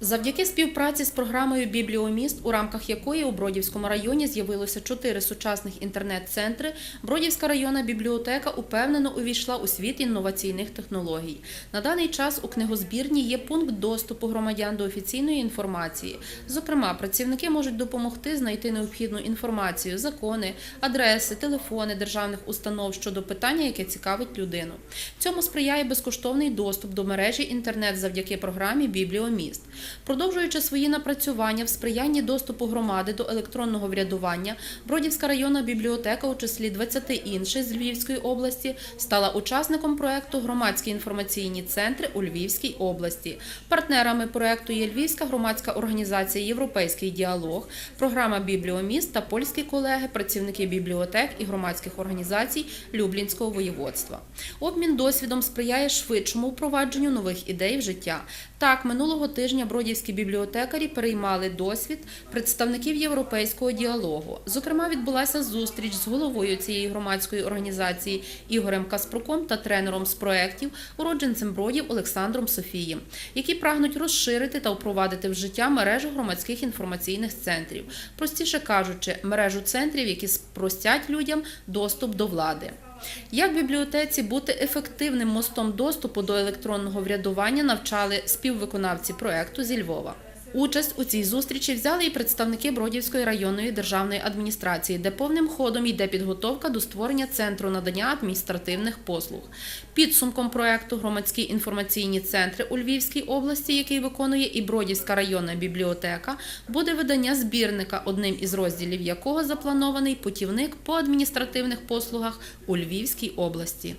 Завдяки співпраці з програмою Бібліоміст, у рамках якої у Бродівському районі з'явилося чотири сучасних інтернет-центри, Бродівська районна бібліотека упевнено увійшла у світ інноваційних технологій. На даний час у книгозбірні є пункт доступу громадян до офіційної інформації. Зокрема, працівники можуть допомогти знайти необхідну інформацію, закони, адреси, телефони державних установ щодо питання, яке цікавить людину. Цьому сприяє безкоштовний доступ до мережі інтернет завдяки програмі Бібліоміст. Продовжуючи свої напрацювання в сприянні доступу громади до електронного врядування, Бродівська районна бібліотека у числі 20 інших з Львівської області стала учасником проекту Громадські інформаційні центри у Львівській області. Партнерами проекту є Львівська громадська організація Європейський діалог, програма Бібліоміст та польські колеги, працівники бібліотек і громадських організацій Люблінського воєводства. Обмін досвідом сприяє швидшому впровадженню нових ідей в життя. Так, минулого тижня бродівські бібліотекарі переймали досвід представників європейського діалогу. Зокрема, відбулася зустріч з головою цієї громадської організації Ігорем Каспруком та тренером з проєктів, уродженцем бродів Олександром Софієм, які прагнуть розширити та впровадити в життя мережу громадських інформаційних центрів, простіше кажучи, мережу центрів, які спростять людям доступ до влади. Як бібліотеці бути ефективним мостом доступу до електронного врядування навчали співвиконавці проекту зі Львова. Участь у цій зустрічі взяли і представники Бродівської районної державної адміністрації, де повним ходом йде підготовка до створення центру надання адміністративних послуг. Підсумком проекту громадські інформаційні центри у Львівській області, який виконує і Бродівська районна бібліотека, буде видання збірника, одним із розділів якого запланований путівник по адміністративних послугах у Львівській області.